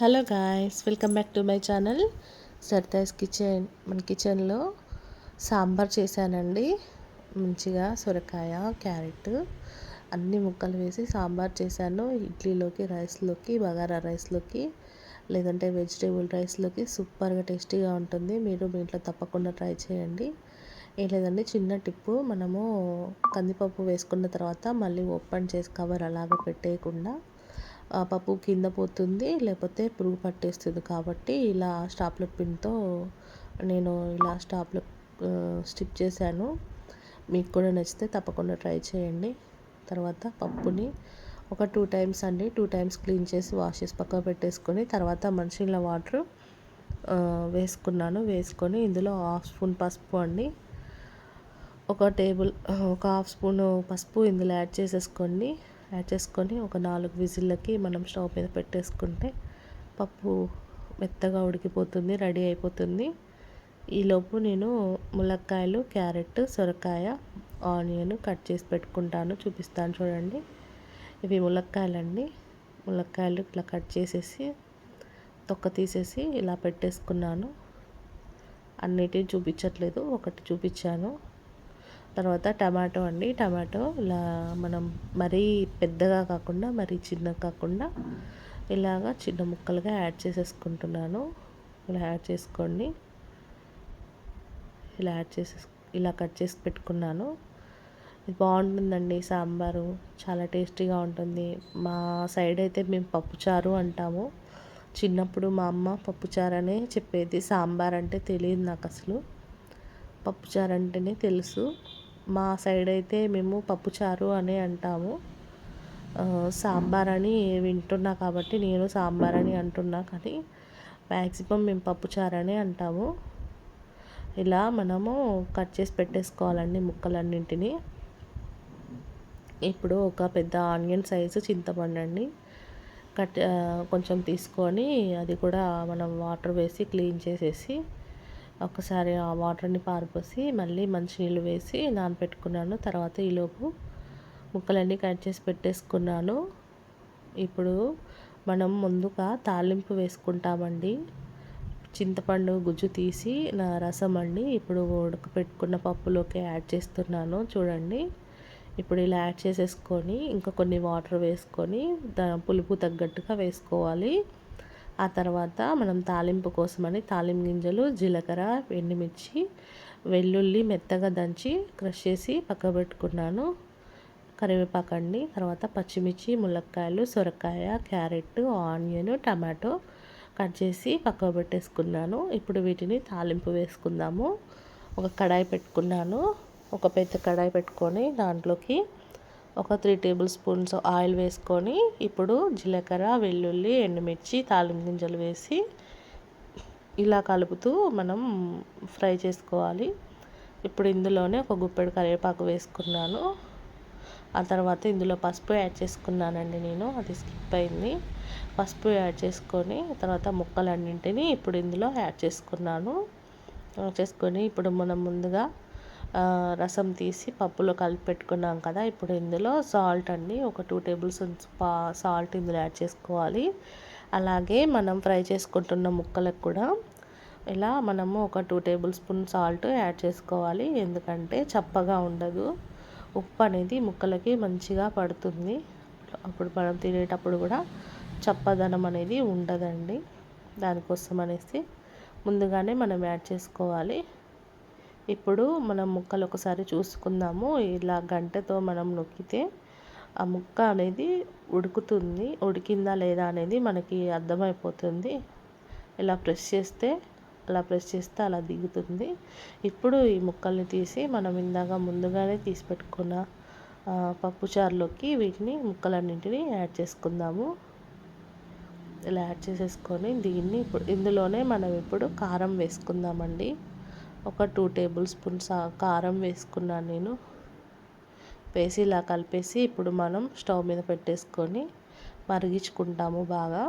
Hello guys welcome back to my channel. Sardas kitchen మన కిచెన్లో సాంబార్ చేశానండి. మంచిగా సొరకాయ క్యారెట్ అన్ని ముక్కలు వేసి సాంబార్ చేశాను. ఇడ్లీలోకి రైస్లోకి బగారా రైస్లోకి లేదంటే వెజిటేబుల్ రైస్లోకి సూపర్గా టేస్టీగా ఉంటుంది. మీరు మీ ఇంట్లో తప్పకుండా ట్రై చేయండి. ఏం లేదండి చిన్న టిప్పు. మనము కందిపప్పు వేసుకున్న తర్వాత మళ్ళీ ఓపెన్ చేసి కవర్ అలాగ పెట్టేయకుండా పప్పు కింద పోతుంది లేకపోతే పురుగు పట్టేస్తుంది. కాబట్టి ఇలా స్టాప్లెట్ పిన్తో నేను ఇలా స్టాప్లు స్టిచ్ చేశాను. మీకు కూడా నచ్చితే తప్పకుండా ట్రై చేయండి. తర్వాత పప్పుని ఒక టూ టైమ్స్ అండి టూ టైమ్స్ క్లీన్ చేసి వాష్ చేసి పక్కన పెట్టేసుకొని తర్వాత మనిషిలో వాటర్ వేసుకున్నాను. వేసుకొని ఇందులో హాఫ్ స్పూన్ పసుపు అండి. ఒక టేబుల్ ఒక హాఫ్ స్పూన్ పసుపు ఇందులో యాడ్ చేసేసుకోండి. యాడ్ చేసుకొని ఒక నాలుగు విజిల్లకి మనం స్టవ్ మీద పెట్టేసుకుంటే పప్పు మెత్తగా ఉడికిపోతుంది రెడీ అయిపోతుంది. ఈలోపు నేను ములక్కాయలు క్యారెట్ సొరకాయ ఆనియన్ కట్ చేసి పెట్టుకుంటాను. చూపిస్తాను చూడండి. ఇవి ములక్కాయలండి. ములక్కాయలు ఇట్లా కట్ చేసేసి తొక్క తీసేసి ఇలా పెట్టేసుకున్నాను. అన్నిటిని చూపించట్లేదు ఒకటి చూపించాను. తర్వాత టమాటో అండి. టమాటో ఇలా మనం మరీ పెద్దగా కాకుండా మరీ చిన్నగా కాకుండా ఇలాగా చిన్న ముక్కలుగా యాడ్ చేసేసుకుంటున్నాను. ఇలా యాడ్ చేసుకోండి. ఇలా యాడ్ చేసే ఇలా కట్ చేసి పెట్టుకున్నాను. ఇది బాగుంటుందండి సాంబారు. చాలా టేస్టీగా ఉంటుంది. మా సైడ్ అయితే మేము పప్పుచారు అంటాము. చిన్నప్పుడు మా అమ్మ పప్పుచారు అనే చెప్పేది. సాంబార్ అంటే తెలియదు నాకు అసలు. పప్పుచారు అంటేనే తెలుసు. మా సైడ్ అయితే మేము పప్పుచారు అని అంటాము. సాంబార్ అని వింటున్నా కాబట్టి నేను సాంబార్ అని అంటున్నా కానీ మ్యాక్సిమం మేము పప్పుచారు అని అంటాము. ఇలా మనము కట్ చేసి పెట్టేసుకోవాలండి ముక్కలన్నింటినీ. ఇప్పుడు ఒక పెద్ద ఆనియన్ సైజు చింతపండు అండి. కట్ కొంచెం తీసుకొని అది కూడా మనం వాటర్ వేసి క్లీన్ చేసేసి ఒకసారి ఆ వాటర్ని పారిపోసి మళ్ళీ మంచినీళ్ళు వేసి నానపెట్టుకున్నాను తర్వాత ఈలోపు ముక్కలన్నీ కట్ చేసి పెట్టేసుకున్నాను. ఇప్పుడు మనం ముందుగా తాలింపు వేసుకుంటామండి. చింతపండు గుజ్జు తీసి నా రసం అండి ఇప్పుడు ఉడకపెట్టుకున్న పప్పులోకి యాడ్ చేస్తున్నాను. చూడండి. ఇప్పుడు ఇలా యాడ్ చేసేసుకొని ఇంకా కొన్ని వాటర్ వేసుకొని పులుపు తగ్గట్టుగా వేసుకోవాలి. ఆ తర్వాత మనం తాలింపు కోసమని తాలింపు గింజలు జీలకర్ర ఎండుమిర్చి వెల్లుల్లి మెత్తగా దంచి క్రష్ చేసి పక్క పెట్టుకున్నాను. కరివేపాకండి తర్వాత పచ్చిమిర్చి ములక్కాయలు సొరకాయ క్యారెట్ ఆనియన్ టమాటో కట్ చేసి పక్కకు పెట్టేసుకున్నాను. ఇప్పుడు వీటిని తాలింపు వేసుకుందాము. ఒక కడాయి పెట్టుకున్నాను. ఒక పెద్ద కడాయి పెట్టుకొని దాంట్లోకి ఒక త్రీ టేబుల్ స్పూన్స్ ఆయిల్ వేసుకొని ఇప్పుడు జీలకర్ర వెల్లుల్లి ఎండుమిర్చి తాలింపు గింజలు వేసి ఇలా కలుపుతూ మనం ఫ్రై చేసుకోవాలి. ఇప్పుడు ఇందులోనే ఒక గుప్పెడు కరివేపాకు వేసుకున్నాను. ఆ తర్వాత ఇందులో పసుపు యాడ్ చేసుకున్నానండి నేను అది స్కిప్ అయింది. పసుపు యాడ్ చేసుకొని తర్వాత ముక్కలన్నింటినీ ఇప్పుడు ఇందులో యాడ్ చేసుకున్నాను. చేసుకొని ఇప్పుడు మనం ముందుగా రసం తీసి పప్పులో కలిపి పెట్టుకున్నాం కదా. ఇప్పుడు ఇందులో సాల్ట్ అండి. ఒక టూ టేబుల్ స్పూన్స్ సాల్ట్ ఇందులో యాడ్ చేసుకోవాలి. అలాగే మనం ఫ్రై చేసుకుంటున్న ముక్కలకు కూడా ఇలా మనము ఒక two tablespoon salt add చేసుకోవాలి. ఎందుకంటే చప్పగా ఉండదు. ఉప్పు అనేది ముక్కలకి మంచిగా పడుతుంది. అప్పుడు మనం తినేటప్పుడు కూడా చప్పదనం అనేది ఉండదండి. దానికోసం అనేసి ముందుగానే మనం యాడ్ చేసుకోవాలి. ఇప్పుడు మనం ముక్కలు ఒకసారి చూసుకుందాము. ఇలా గంటతో మనం నొక్కితే ఆ ముక్క అనేది ఉడుకుతుంది. ఉడికిందా లేదా అనేది మనకి అర్థమైపోతుంది. ఇలా ప్రెస్ చేస్తే అలా ప్రెస్ చేస్తే అలా దిగుతుంది. ఇప్పుడు ఈ ముక్కల్ని తీసి మనం ఇందాక ముందుగానే తీసి పెట్టుకున్న పప్పుచారులోకి వీటిని ముక్కలన్నింటినీ యాడ్ చేసుకుందాము. ఇలా యాడ్ చేసేసుకొని దీన్ని ఇప్పుడు ఇందులోనే మనం ఇప్పుడు కారం వేసుకుందామండి. ఒక టూ టేబుల్ స్పూన్స్ కారం వేసుకున్నాను నేను. వేసి ఇలా కలిపేసి ఇప్పుడు మనం స్టవ్ మీద పెట్టేసుకొని మరిగించుకుంటాము బాగా.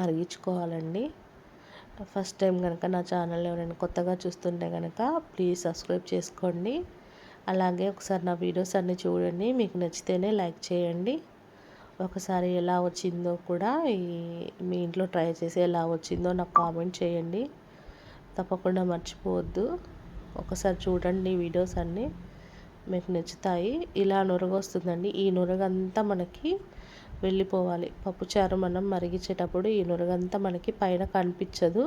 మరిగించుకోవాలండి. ఫస్ట్ టైం కనుక నా ఛానల్ ఎవరైనా కొత్తగా చూస్తుంటే కనుక ప్లీజ్ సబ్స్క్రైబ్ చేసుకోండి. అలాగే ఒకసారి నా వీడియోస్ అన్నీ చూడండి. మీకు నచ్చితేనే లైక్ చేయండి. ఒకసారి ఎలా వచ్చిందో కూడా ఈ మీ ఇంట్లో ట్రై చేసి ఎలా వచ్చిందో నాకు కామెంట్ చేయండి. తప్పకుండా మర్చిపోవద్దు. ఒకసారి చూడండి వీడియోస్ అన్నీ. మీకు నచ్చుతాయి. ఇలా నురగ వస్తుందండి. ఈ నురగంతా మనకి వెళ్ళిపోవాలి. పప్పుచారు మనం మరిగించేటప్పుడు ఈ నురగంతా మనకి పైన కనిపించదు.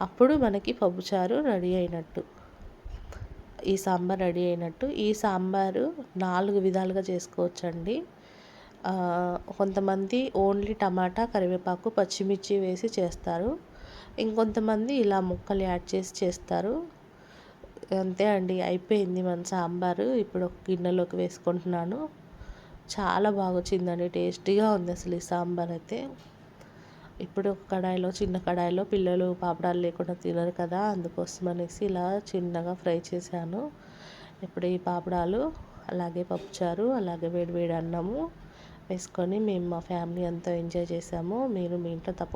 అప్పుడు మనకి పప్పుచారు రెడీ అయినట్టు. ఈ సాంబార్ రెడీ అయినట్టు. ఈ సాంబారు నాలుగు విధాలుగా చేసుకోవచ్చండి. కొంతమంది ఓన్లీ టమాటా కరివేపాకు పచ్చిమిర్చి వేసి చేస్తారు. ఇంకొంతమంది ఇలా ముక్కలు యాడ్ చేసి చేస్తారు. అంతే అండి అయిపోయింది మన సాంబారు. ఇప్పుడు ఒక గిన్నెలోకి వేసుకుంటున్నాను. చాలా బాగా వచ్చిందండి టేస్టీగా ఉంది అసలు ఈ సాంబార్ అయితే. ఇప్పుడు ఒక కడాయిలో చిన్న కడాయిలో పిల్లలు పాపడాలు లేకుండా తినరు కదా అందుకోసం అనేసి ఇలా చిన్నగా ఫ్రై చేశాను. ఇప్పుడు ఈ పాపడాలు అలాగే పప్పుచారు అలాగే వేడి వేడి అన్నము వేసుకొని మేము మా ఫ్యామిలీ అంతా ఎంజాయ్ చేసాము మీరు మీ ఇంట్లో తప్ప